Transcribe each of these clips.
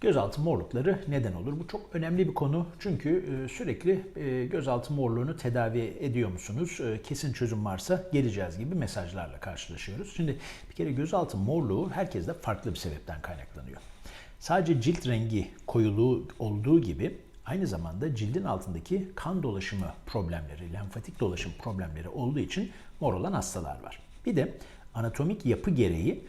Gözaltı morlukları neden olur? Bu çok önemli bir konu çünkü e, sürekli e, gözaltı morluğunu tedavi ediyor musunuz? E, Kesin çözüm varsa geleceğiz gibi mesajlarla karşılaşıyoruz. Şimdi bir kere gözaltı morluğu herkeste farklı bir sebepten kaynaklanıyor. Sadece cilt rengi koyuluğu olduğu gibi aynı zamanda cildin altındaki kan dolaşımı problemleri, lenfatik dolaşım problemleri olduğu için mor olan hastalar var. Bir de anatomik yapı gereği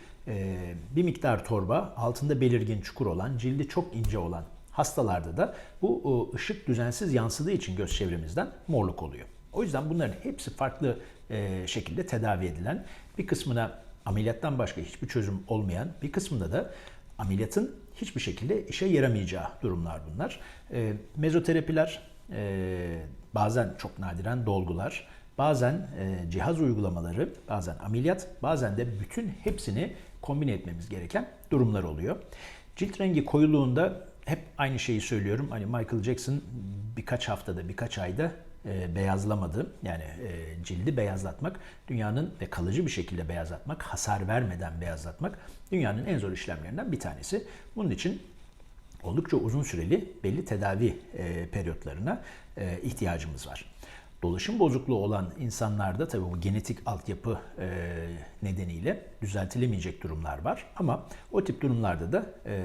bir miktar torba, altında belirgin çukur olan, cildi çok ince olan hastalarda da bu ışık düzensiz yansıdığı için göz çevremizden morluk oluyor. O yüzden bunların hepsi farklı e, şekilde tedavi edilen, bir kısmına ameliyattan başka hiçbir çözüm olmayan, bir kısmında da ameliyatın hiçbir şekilde işe yaramayacağı durumlar bunlar. E, mezoterapiler, e, bazen çok nadiren dolgular, bazen e, cihaz uygulamaları, bazen ameliyat, bazen de bütün hepsini kombine etmemiz gereken durumlar oluyor. Cilt rengi koyuluğunda hep aynı şeyi söylüyorum. Hani Michael Jackson birkaç haftada, birkaç ayda e, beyazlamadı. Yani e, cildi beyazlatmak, dünyanın ve kalıcı bir şekilde beyazlatmak, hasar vermeden beyazlatmak dünyanın en zor işlemlerinden bir tanesi. Bunun için oldukça uzun süreli belli tedavi e, periyotlarına e, ihtiyacımız var. Dolaşım bozukluğu olan insanlarda tabii bu genetik altyapı e, nedeniyle düzeltilemeyecek durumlar var. Ama o tip durumlarda da e,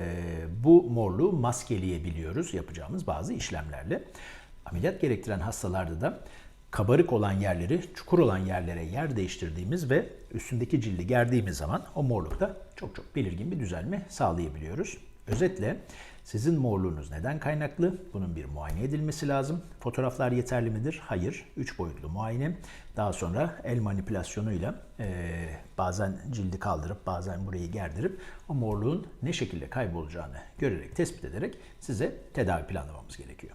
bu morluğu maskeleyebiliyoruz yapacağımız bazı işlemlerle. Ameliyat gerektiren hastalarda da kabarık olan yerleri, çukur olan yerlere yer değiştirdiğimiz ve üstündeki cildi gerdiğimiz zaman o morlukta çok çok belirgin bir düzelme sağlayabiliyoruz. Özetle sizin morluğunuz neden kaynaklı? Bunun bir muayene edilmesi lazım. Fotoğraflar yeterli midir? Hayır. 3 boyutlu muayene. Daha sonra el manipülasyonuyla e, bazen cildi kaldırıp bazen burayı gerdirip o morluğun ne şekilde kaybolacağını görerek tespit ederek size tedavi planlamamız gerekiyor.